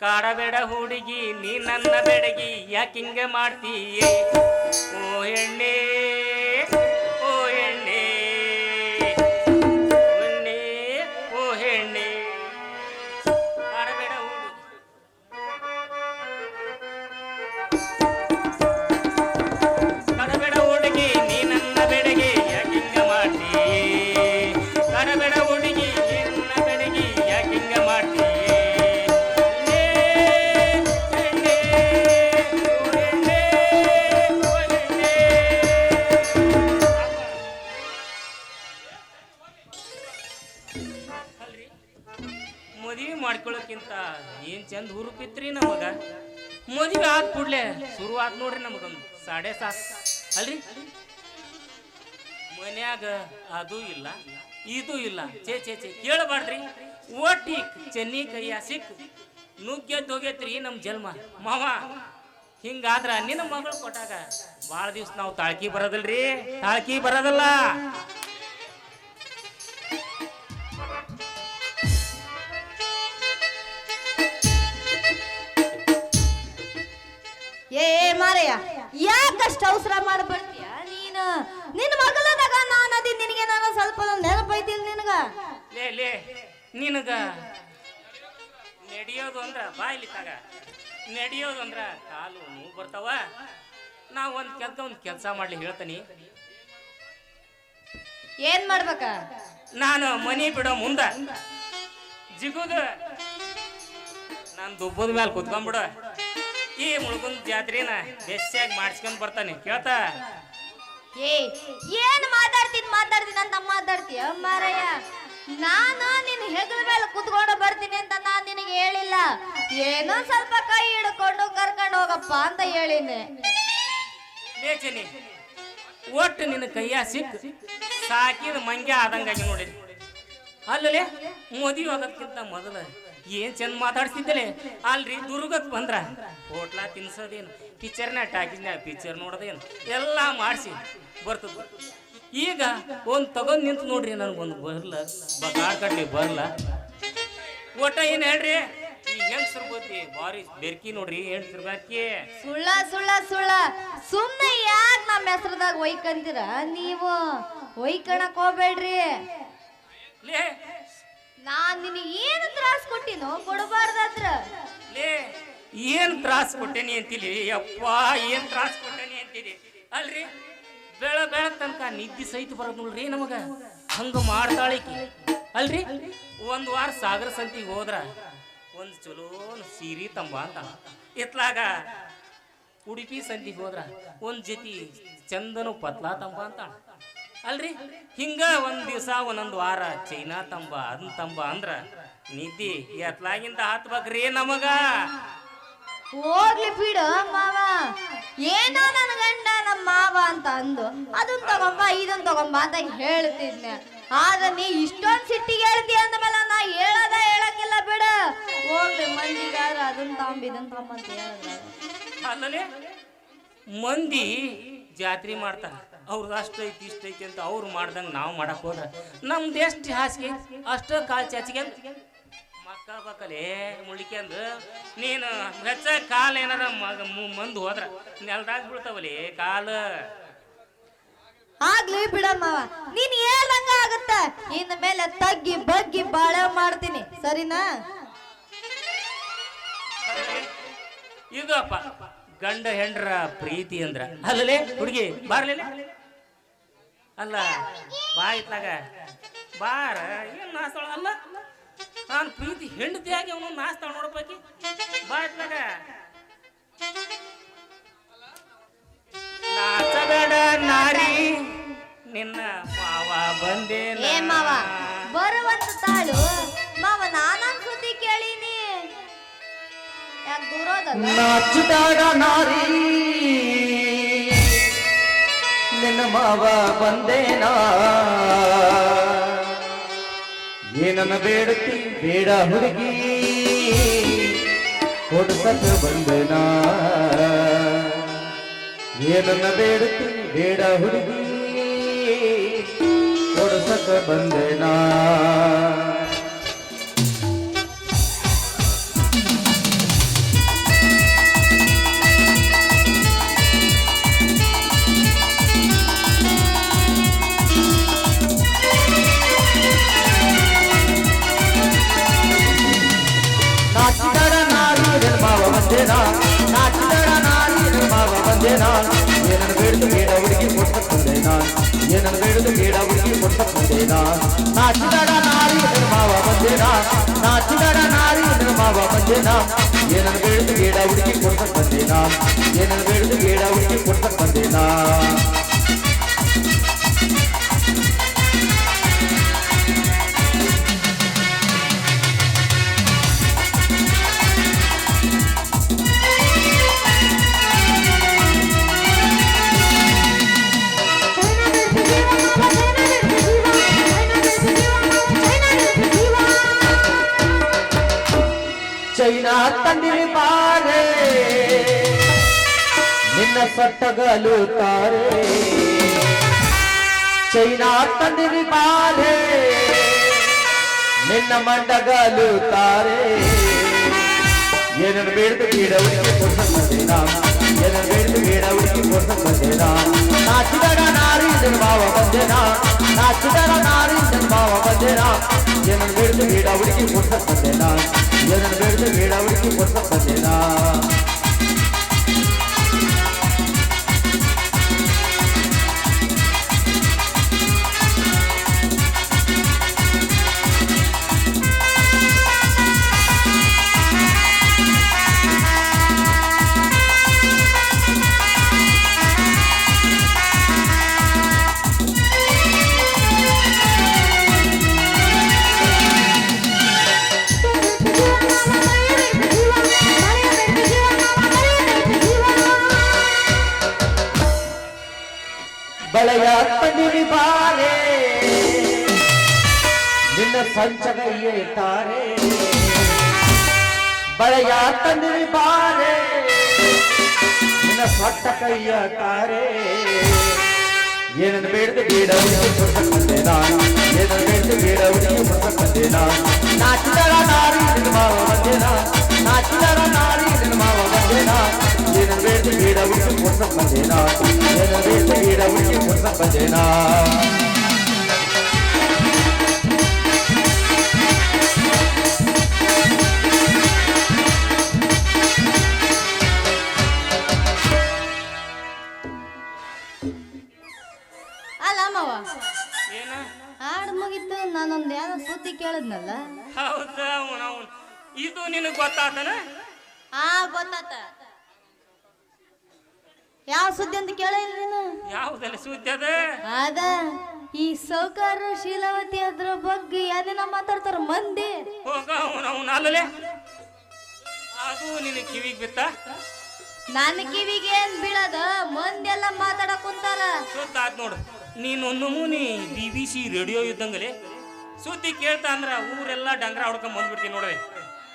ಕಾಡಬೇಡ ಹುಡುಗಿ ನೀ ನನ್ನ ಬೆಡಗಿ ಯಾಕಿಂಗ ಮಾಡ್ತೀಯೇ? ಓ ಎಣ್ಣೆ ಮದುವೆ ಆದ ಕೂಡ್ಲೆ ಶುರುವಾದ ನೋಡ್ರಿ ನಮಗೊಂದು ಸಾಡೆ ಸಾತ್. ಅಲ್ರಿ? ಮನ್ಯಾಗ ಅದು ಇಲ್ಲ, ಇದು ಇಲ್ಲ. ಚೇ ಚೇ ಚೇ ಕೇಳಬಾರ್ದ್ರಿ. ಒಟ್ಟಿ ಚೆನ್ನಿ ಕೈಯ ಸಿಕ್. ನುಗ್ಗೆದ್ದು ಹೋಗೇತ್ರಿ ನಮ್ ಜನ್ಮ. ಮಾವ, ಹಿಂಗಾದ್ರ ನಿನ್ನ ಮಗಳು ಕೊಟ್ಟಾಗ ಭಾಳ ದಿವ್ಸ ನಾವು ತಾಳ್ಕಿ ಬರೋದಲ್ರಿ. ತಾಳ್ಕಿ ಬರೋದಿಲ್ಲ. ಲೇ ನಿನಗ ನಡೆಯೋದು ಅಂದ್ರ ಬಾಯ್ಲಿ ತಗ. ನಡೆಯೋದು ಅಂದ್ರ ಕಾಲು ನೋವು ಬರ್ತಾವ. ನಾ ಒಂದ್ ಕೆಲ್ಸ ಒಂದ್ ಕೆಲಸ ಮಾಡ್ಲಿ ಹೇಳ್ತೀನಿ. ಏನ್ ಮಾಡ್ಬೇಕ? ನಾನು ಮನಿ ಬಿಡೋ ಮುಂದ ಜಿಗುದ ನಾನು ದುಬ್ಬದ ಮೇಲೆ ಕುತ್ಕೊಂಡ್ಬಿಡ ಈ ಮುಳುಗುನ್ ಜಾತ್ರೆನ ಬೆಸ್ಸಾಗಿ ಮಾಡಿಸ್ಕೊಂಡ್ ಬರ್ತಾನೆ. ಕೇಳ್ತಾ? ಏ ಏನ್ ಮಾತಾಡ್ತೀನಿ? ಮಾತಾಡ್ತೀನಿ ಅಂತ ಮಾತಾಡ್ತೀಯ ಮಾರಯ್ಯ ನಾನು ನಿನ್ನ ಹೆಗಲ ಮೇಲೆ ಕುತ್ಕೊಂಡು ಬರ್ತೀನಿ ಅಂತ ನಾನ್ ನಿನಗೆ ಹೇಳಿಲ್ಲ. ಏನೋ ಸ್ವಲ್ಪ ಕೈ ಹಿಡ್ಕೊಂಡು ಕರ್ಕೊಂಡು ಹೋಗಪ್ಪ ಅಂತ ಹೇಳಿನಿ ಒಟ್ಟು ನಿನ್ನ ಕೈಯ ಸಿಕ್ ಸಾಕಿದ ಮಂಗ್ಯ ಆದಂಗಾಗಿ ನೋಡಿ ಅಲ್ಲಲೇ, ಮದುವೆ ಆಗೋದಕ್ಕಿಂತ ಮೊದಲ ಏನ್ ಚಂದ ಮಾತಾಡ್ತಿದ್ದಲೆ? ಅಲ್ರಿ, ದುರ್ಗಕ್ ಬಂದ್ರ ಹೋಟ್ಲಾ ತಿನ್ಸೋದೇನು ಪಿಕ್ಚರ್ನ ಟಾಕಿಸ್ನ ಪಿಕ್ಚರ್ ನೋಡೋದೇನು, ಎಲ್ಲ ಮಾಡಿಸಿ ಬರ್ತದ ಈಗ ಒಂದು ತಗೊಂಡ್ ನಿಂತು ನೋಡ್ರಿ ನನಗೊಂದು ಬರ್ಲ ಕಟ್ಟಿ ಕಡ್ಲಿ ಬರ್ಲ. ಒಟ್ಟ ಏನ್ ಹೇಳ್ರಿ? ಈ ಹೆಂಗ್ಸ್ರ ಬುದ್ಧಿ ಬೆರ್ಕಿ ನೋಡ್ರಿ ಹೆಂಗ್ಸ್ರ ಬೆರ್ಕಿ ಸುಳ್ಳ ಸುಳ್ಳ ಸುಳ್ಳ. ಸುಮ್ಮನೆ ಯಾಕೆ ನಮ್ಮ ಹೆಸರದಾಗ ಒಯ್ಕಂತೀರ? ನೀವು ಒಯ್ಕಣಕ್ ಹೋಗ್ಬೇಡ್ರಿ. ಲೇ ನಾನ್ ನಿನಗೆ ಏನು ತ್ರಾಸ್ ಕೊಟ್ಟಿನೋ ಕೊಡಬಾರ್ದತ್ರ ಲೇ ಏನ್ ತ್ರಾಸ್ ಕೊಟ್ಟೇನಿ ಅಂತೀರಿ ಯಪ್ಪ ಏನ್ ತ್ರಾಸ್ ಕೊಟ್ಟೇನಿ ಅಂತೀರಿ ಅಲ್ರಿ? ಬೆಳ ಬೆಳ ತನಕ ನಿದ್ದೆ ಸಹಿತ ಬರೋದ್ ನೋಡ್ರಿ ನಮಗ. ಹಂಗ ಮಾಡ್ತಾಳಿಕಿ. ಅಲ್ರಿ? ಒಂದ್ ವಾರ ಸಾಗರ ಸಂತಿಗೆ ಹೋದ್ರ ಒಂದ್ ಚಲೋ ಸೀರಿ ತಂಬ ಅಂತ. ಇತ್ಲಾಗ ಉಡುಪಿ ಸಂತಿಗೆ ಹೋದ್ರ ಒಂದ್ ಜೊತೆ ಚಂದನು ಪತ್ಲಾ ತಂಬ ಅಂತ. ಅಲ್ರಿ? ಹಿಂಗ ಒಂದ್ ದಿವಸ ಒಂದೊಂದ್ ವಾರ ಚೈನಾ ತಂಬ, ಅದನ್ ತಂಬ ಅಂದ್ರ ನಿದ್ದಿ ಎತ್ಲಾಗಿಂದ ಹಾತ್ಬೇಕ್ರಿ ನಮಗ. ಹೋಗ್ಲಿ ಬಿಡು ಮಾವ. ಏನೋ ನನ್ನ ಗಂಡ ನಮ್ಮ ಮಾವ ಅಂತ ಅಂದು, ಅದನ್ ತಗೊಂಬ, ಇದನ್ ತಗೊಂಬ ಅಂತ ಹೇಳ್ತಿದ್ನೆ. ಆದ್ರೆ ನೀ ಇಷ್ಟೊಂದ್ ಸಿಟ್ಟಿಗೆ ಹೇಳ್ತಿ ಅಂದ ಮೇಲೆ ನಾ ಹೇಳದ ಹೇಳಕ್ಕಿಲ್ಲ ಬಿಡು. ಹೋಗ್ಲಿ ಮಂದಿಗಾರ ಅದನ್ ತಗೊಂಬ, ಇದನ್ ತಗೊಂಬಂತ ಅಲ್ಲಲೇ ಮಂದಿ ಜಾತ್ರೆ ಮಾಡ್ತಾರೆ. ಅವ್ರದ್ದು ಅಷ್ಟೈತಿ ಇಷ್ಟೈತಿ ಅಂತ ಅವ್ರು ಮಾಡ್ದಂಗೆ ನಾವು ಮಾಡಕ್ ಹೋದ್ರೆ ನಮ್ದು ಎಷ್ಟು ಹಾಸಿಗೆ? ಅಷ್ಟ ಕಾಲ್ ಚಾಚಿಗೆ ಮಕ್ಕ ಬಕ್ಕಲೇ ಮುಳಿಕೆಂದು ನೀನು ಹೆಚ್ಚ ಕಾಲು ಏನಾರ ಮಗ ಮಂದು ಹೋದ್ರ ನೆಲ್ದಾಗ ಬೀಳ್ತಾವಲಿ ಕಾಲು. ಆಗ್ಲಿ ಬಿಡಮ್ಮ ನೀನ್ ಹೇಳ್ದಂಗ ಆಗತ್ತ. ಇನ್ ಮೇಲೆ ತಗ್ಗಿ ಬಗ್ಗಿ ಬಾಳೆ ಮಾಡ್ತೀನಿ ಸರಿನಾ? ಇದು ಅಪ್ಪ ಗಂಡ ಹೆಂಡ್ರ ಪ್ರೀತಿ ಅಂದ್ರ. ಅಲ್ಲಲೇ ಹುಡುಗಿ ಬಾರ್ಲಿಲ್ಲ ಅಲ್ಲ ಬಾ ಇತ್ತಾಗ ಬಾರ ಏನ್ ನಾಸ್ತಾಳ ಅಲ್ಲ? ನಾನು ಪ್ರೀತಿ ಹೆಂಡತಿಯಾಗಿ ಅವನು ನಾಸ್ತಾವ ನೋಡ್ಬೇಕಿ ಬಾಯ್ತಾಗ ನಾಚಬೇಡ ನಾರಿ ನಿನ್ನ ಮಾವ ಬಂದೆ ಏ ಮಾವ ಬರುವಂತ ತಾಳು. ಮಾವ ನಾನೊಂದು ಸುದ್ದಿ ಕೇಳೀನಿ. ಯಾಕೆ ದೂರೋದಲ್ಲ ನಾಚುತ್ತಾಡ ನಾರಿ ನಿನ್ನ ಮಾವ ಬಂದೇನಾ? ಏನನ್ನ ಬೇಡತಿ ಬೇಡ ಹುಡುಗಿ. ಕೊಡ್ಸಕ ಬಂದನಾ ಏನನ್ನ ಬೇಡತಿ ಬೇಡ ಹುಡುಗಿ. ಕೊಡ್ಸಕ ಬಂದೆನಾ ಬಂದೇನ ನಾಚಿದಳ ನಾರಿ ನನ್ನ ಮಾವ ಬಂದೇನ ಏನನ್ನು ಬೇಡದು ಬೇಡ ಹುಡುಗಿ ಕೊಡ್ತ ಬಂದೇನ ಏನನ್ನು ಬೇಡದು ಬೇಡ ಹುಡುಗಿ ಕೊಡ್ತ ಬಂದೇನ ನಾಚಿದಳ ನಾರಿ ನನ್ನ ಮಾವ ಬಂದೇನ ನಾಚಿದಳ ನಾರಿ ನನ್ನ ಮಾವ ಬಂದೇನ ಏನನ್ನು ಬೇಡದು ಬೇಡ ಹುಡುಗಿ ಕೊಡ್ತ ಬಂದೇನ ಏನನ್ನು ಬೇಡದು ಬೇಡ ಹುಡುಗಿ ಕೊಡ್ತ ಬಂದೇನ ತಂದಿರಿ ಬಾರೆ ನಿನ್ನ ಸಟ್ಟಗಲು ತಾರೆ. ಚೈನಾ ತಂದಿರಿ ಬಾರೆ ನಿನ್ನ ಮಂಡಗಲು ತಾರೆ. ಏನನ್ನು ಬೇಡದು ಬೇಡ ಹುಡುಗಿ ನಾರಿ ನನ್ನ ಮಾವ ಬಂದೇನ ನಾಚಿದಡ ನಾರಿ ನನ್ನ ಮಾವ ಬಂದೇನ ಏನನ್ನು ಬೇಡದು ಬೇಡ ಹುಡುಗಿ ಕೊಡ್ಸ ಬಂದೇನ ಏನನ್ನು ಬೇಡದು ಬೇಡ ಹುಡುಗಿ ಕೊಡ್ಸ ಬಂದೇನ ಬಳೆಯ ತಂದಿರಿ ಬಾರೆ ನಿನ್ನ ಸಂಚಗಯ್ಯೆ ತಾರೆ ಬಳೆಯ ತಂದಿರಿ ಬಾರೆ ನಿನ್ನ ಸೊಟ್ಟ ಕೈಯ ತಾರೆ ಏನನ್ನು ಬೇಡದು ಬೇಡ ಹುಡುಗಿ ಕೊಡ್ಸ ಬಂದೇನ ಏನನ್ನು ಬೇಡದು ಬೇಡ ಹುಡುಗಿ ಕೊಡ್ಸ ಬಂದೇನ ನಾಚಿದಳ ನಾರಿ ನಿನ್ನ ಮಾವ ಬಂದೇನ ನಾಚಿದಳ ಏನ? ಹಾಡು ಮುಗಿತು ನಾನು ಯಾರೋ ಸುದ್ದಿ ಕೇಳಿದ್ನಲ್ಲ. ಹೌದು ಅವನು ಇದು ನಿನಗೆ ಗೊತ್ತಾತನ? ಆ ಗೊತ್ತಾತ. ಯಾವ ಸುದ್ದಿ ಅಂತ ಕೇಳಿಲ್ಲ ನೀನು? ಯಾವುದಲ್ಲ ಸುದ್ದಿ ಅದ? ಅದ ಈ ಸೌಕಾರ ಶೀಲವತಿ ಅದ್ರ ಬಗ್ಗೆ ಏನೇನ ಮಾತಾಡ್ತಾರ ಮಂದಿ. ಹೋಗ ಅವನು ಅವನು ಅಲ್ಲಲೆ ಅದು ನಿನ್ನ ಕಿವಿಗೆ ಬಿತ್ತ? ನನ್ನ ಕಿವಿಗೆ ಏನ್ ಬೀಳದ? ಮಂದಿ ಎಲ್ಲ ಮಾತಾಡಕ್ ಕುಂತಾರ. ಸುತ್ತಾತ್ ನೋಡು. ನೀನು ನಮೂನಿ ಬಿ ಬಿ ಸಿ ರೇಡಿಯೋ ಇದ್ದಂಗಲೆ ಸುದ್ದಿ ಕೇಳ್ತಾ ಅಂದ್ರ ಊರೆಲ್ಲ ಡಂಗ್ರ ಹೊಡ್ಕೊಂಡ್ ಬಂದ್ಬಿಡ್ತೀನಿ ನೋಡ್ರಿ.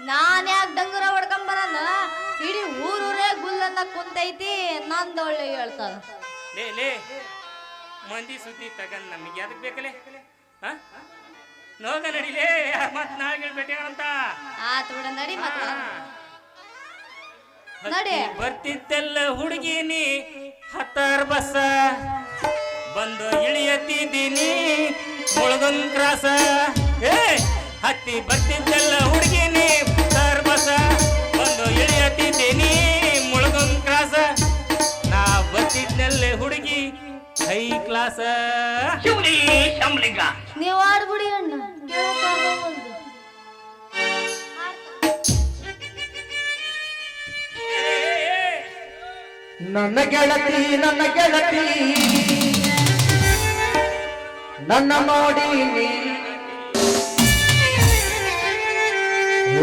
ನಾನ್ ಯಾಕೆ ಡಂಗುರ ಹೊಡ್ಕೊಂಡ್ ಬರಲ್ಲ? ಇಡೀ ಊರೂರೇ ಗುಲ್ಲನ್ನ ಕುಂತೈತಿ ನಂದು ಒಳ್ಳೆ ಹೇಳ್ತಾರ ಲೇ ಲೇ ಮಂದಿ ಸುದ್ದಿ ತಗನ್ ನಮಗೆ ಅದಕ್ಕೆ ಬೇಕಲೇ? ಹಾ? ನೋಗ ನಡಿಲೇ ಮತ್ ನಾಳೆ ಅಂತ ಆತ್ ಬಿಡ ನಡಿ ಮತ್ತ ನಡಿ. ಬರ್ತಿದ್ದೆಲ್ಲ ಹುಡುಗಿನಿ ಹತ್ತಾರ ಬಸ್ಸ. ಬಂದು ಇಳಿಯತ್ತಿದ್ದೀನಿ ಕ್ರಾಸ. ಏ ಹತ್ತಿ ಬರ್ತಿದ್ದೆಲ್ಲ ಹುಡುಗಿನಿ ಹೈ ಕ್ಲಾಸ. ನೀವ್ ಆಡ್ಬಿಡಿ ಅಣ್ಣ. ನನ್ನ ಗೆಳತಿ ನನ್ನ ಗೆಳತಿ. ನನ್ನ ನೋಡಿ ನೀ.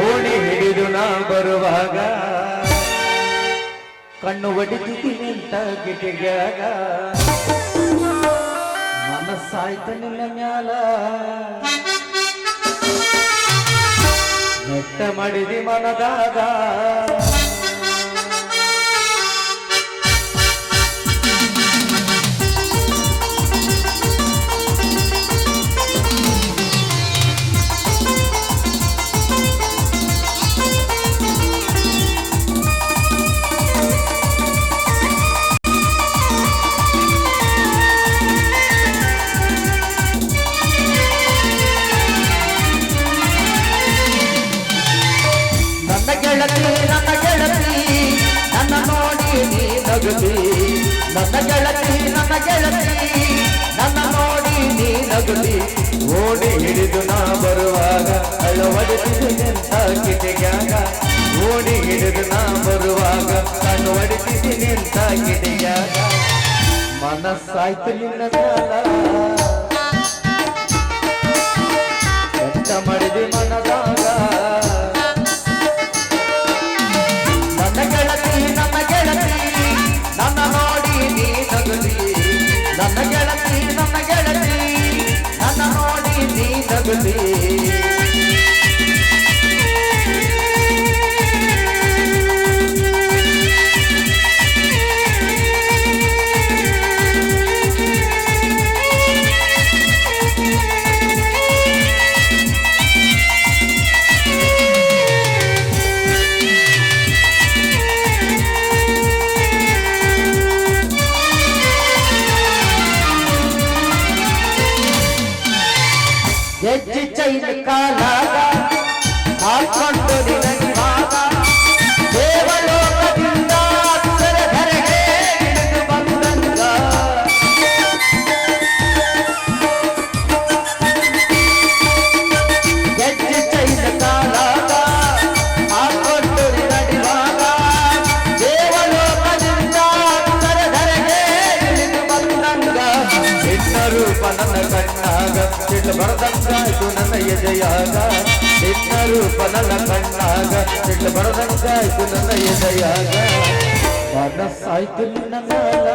ಓಣಿ ಹಿಡಿದು ನಾ ಬರುವಾಗ ಕಣ್ಣು ಒಡಿತಿದ್ದೀನಿ ಅಂತ ಗಿಟಿಗ್ಯಾಗ. ಮನಸ್ಸಾಯ್ತ ನಿನ್ನ ಮ್ಯಾಲ. ನೆಟ್ಟ ಮಡಿದಿ ಮನದಾಗ ನನ್ನ ಗೆಳತಿ, ನನ್ನ ನೋಡಿ ನೀ ನಗುತ್ತಿ ನನ್ನ ಗೆಳತಿ ನನ್ನ ಗೆಳತಿ, ನನ್ನ ನೋಡಿ ನೀ ನಗುತ್ತಿ ಓಡಿ ಹಿಡಿದು ನಾ ಬರುವಾಗ ಅಳವಡಿಸಿದು ನಿಂತ ಕಿಟೆಗ್ಯಾಗ ಓಡಿ ಹಿಡಿದು ನಾ ಬರುವಾಗ ನಿಂತ ಕಿಟೆಗ್ಯಾಗ ಮನಸ್ಸಾಯ್ತು ನಿನ್ನ ಮ್ಯಾಲ. ঝাড়া ঝাড় খন্ডরে ಕಣ್ಣಾಗ ಸಿಟ್ಟು ಬರದಂಗಾಯ್ತು ನನ್ನ ಎದೆಯಾಗ ನಿನ್ನ ರೂಪ ನನ್ನ ಕಣ್ಣಾಗ ಸಿಟ್ಟು ಬರದಂಗಾಯ್ತು ನನ್ನ ಎದೆಯಾಗ ಮನಸ್ಸಾಯ್ತು ನಿನ್ನ ಮ್ಯಾಲ